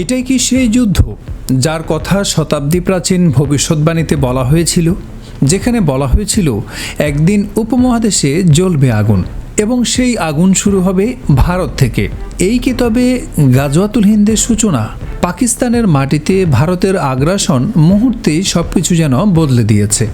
এটাই কি সেই যুদ্ধ যার কথা শতাব্দী প্রাচীন ভবিষ্যৎবাণীতে বলা হয়েছিল, যেখানে বলা হয়েছিল, একদিন উপমহাদেশে জ্বলবে আগুন এবং সেই আগুন শুরু হবে ভারত থেকে। এই কি তবে গাজওয়াতুল হিন্দের সূচনা? পাকিস্তানের মাটিতে ভারতের আগ্রাসন মুহূর্তেই সব কিছু যেন বদলে দিয়েছে।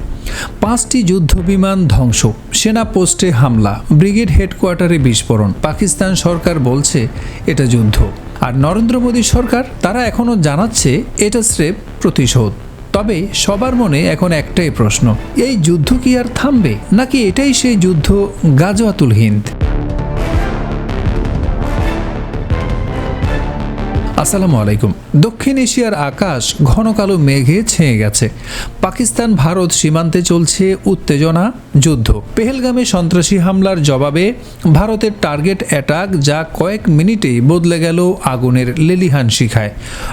পাঁচটি যুদ্ধবিমান ধ্বংস, সেনা পোস্টে হামলা, ব্রিগেড হেডকোয়ার্টারে বিস্ফোরণ। পাকিস্তান সরকার বলছে, এটা যুদ্ধ। আর নরেন্দ্র মোদী সরকার, তারা এখনও জানাচ্ছে এটা স্রেফ প্রতিশোধ। তবে সবার মনে এখন একটাই প্রশ্ন, এই যুদ্ধ কি আর থামবে? নাকি এটাই সেই যুদ্ধ গাজওয়াতুল হিন্দ? আসসালামু আলাইকুম। দক্ষিণ এশিয়ার আকাশ ঘন কালো মেঘে ছেয়ে গেছে। পাকিস্তান, ভারত সীমান্তে চলছে উত্তেজনা, যুদ্ধ। পেহেলগামে সন্ত্রাসী হামলার জবাবে ভারতের টার্গেট অ্যাটাক যা কয়েক মিনিটেই বদলে গেল আগুনের লেলিহান শিখায়।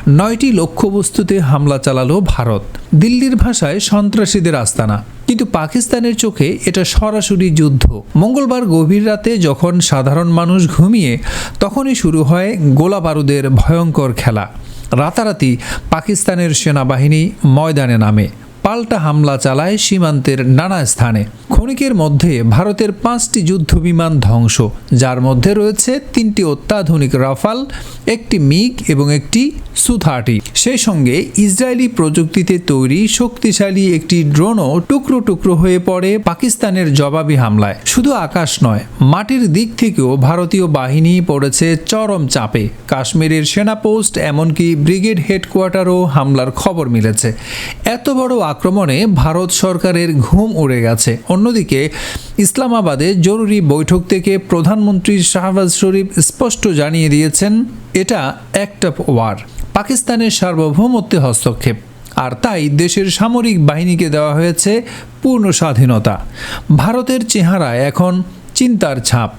নয়টি লক্ষ্যবস্তুতে হামলা চালালো ভারত। দিল্লির ভাষায় সন্ত্রাসীদের আস্তানা। কিন্তু পাকিস্তানের চোখে এটা সরাসরি যুদ্ধ। মঙ্গলবার গভীর রাতে যখন সাধারণ মানুষ ঘুমিয়ে, তখনই শুরু হয় গোলা বারুদের ভয়ঙ্কর খেলা। রাতারাতি পাকিস্তানের সেনাবাহিনী ময়দানে নামে। পাল্টা হামলা চালায় সীমান্তের নানা স্থানে। ক্ষণিকের মধ্যে ভারতের পাঁচটি যুদ্ধবিমান ধ্বংস, যার মধ্যে রয়েছে তিনটি অত্যাধুনিক রাফাল, একটি মিগ এবং একটি সু থার্টি সেই সঙ্গে ইসরায়েলি প্রযুক্তিতে তৈরি শক্তিশালী একটি ড্রোনও টুকরো টুকরো হয়ে পড়ে পাকিস্তানের জবাবি হামলায়। শুধু আকাশ নয়, মাটির দিক থেকেও ভারতীয় বাহিনী পড়েছে চরম চাপে। কাশ্মীরের সেনা পোস্ট এমনকি ব্রিগেড হেডকোয়ার্টারও হামলার খবর মিলেছে। এত বড় আক্রমণে ভারত সরকারের ঘুম উড়ে গেছে। অন্যদিকে, ইসলামাবাদে জরুরি বৈঠক থেকে প্রধানমন্ত্রী শাহবাজ শরীফ স্পষ্ট জানিয়ে দিয়েছেন, এটা অফ ওয়ার পাকিস্তানের সার্বভৌমত্বে হস্তক্ষেপ। আর তাই দেশের সামরিক বাহিনীকে দেওয়া হয়েছে পূর্ণ স্বাধীনতা। ভারতের চেহারা এখন চিন্তার ছাপ।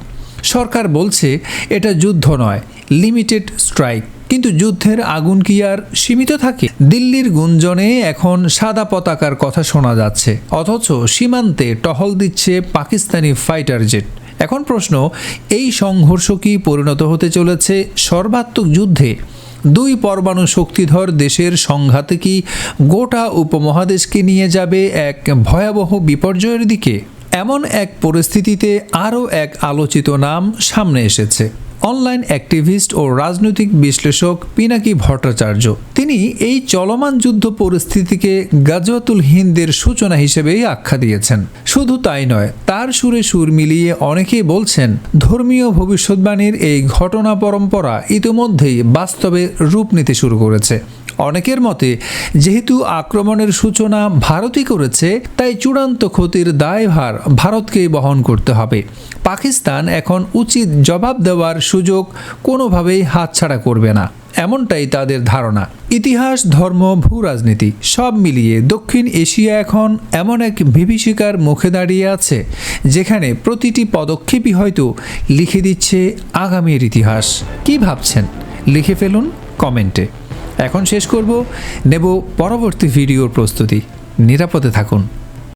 সরকার বলছে, এটা যুদ্ধ নয় লিমিটেড স্ট্রাইক কিন্তু যুদ্ধের আগুন কি আর সীমিত থাকে? দিল্লির গুঞ্জনে এখন সাদা পতাকার কথা শোনা যাচ্ছে। অথচ সীমান্তে টহল দিচ্ছে পাকিস্তানি ফাইটার জেট। এখন প্রশ্ন, এই সংঘর্ষ কি পরিণত হতে চলেছে? সর্বাত্মক যুদ্ধে দুই পরমাণু শক্তিধর দেশের সংঘাতে কি গোটা উপমহাদেশকে নিয়ে যাবে এক ভয়াবহ বিপর্যয়ের দিকে? এমন এক পরিস্থিতিতে আরও এক আলোচিত নাম সামনে এসেছে। অনলাইন অ্যাক্টিভিস্ট ও রাজনৈতিক বিশ্লেষক পিনাকি ভট্টাচার্য। তিনি এই চলমান যুদ্ধ পরিস্থিতিকে গাজওয়াতুল হিন্দের সূচনা হিসেবেই আখ্যা দিয়েছেন। শুধু তাই নয়, তার সুরে সুর মিলিয়ে অনেকেই বলছেন, ধর্মীয় ভবিষ্যৎবাণীর এই ঘটনা পরম্পরা ইতিমধ্যেই বাস্তবে রূপ নিতে শুরু করেছে। অনেকের মতে, যেহেতু আক্রমণের সূচনা ভারতই করেছে, তাই চূড়ান্ত ক্ষতির দায়ভার ভারতকেই বহন করতে হবে। পাকিস্তান এখন উচিত জবাব দেওয়ার সুযোগ কোনোভাবেই হাতছাড়া করবে না। এমনটাই তাদের ধারণা। ইতিহাস, ধর্ম ভূ রাজনীতি সব মিলিয়ে দক্ষিণ এশিয়া এখন এমন এক বিভীষিকার মুখে দাঁড়িয়ে আছে, যেখানে প্রতিটি পদক্ষেপই হয়তো লিখে দিচ্ছে আগামীর ইতিহাস। কি ভাবছেন? লিখে ফেলুন কমেন্টে। এখন শেষ করব, নেব পরবর্তী ভিডিওর প্রস্তুতি। নিরাপদে থাকুন।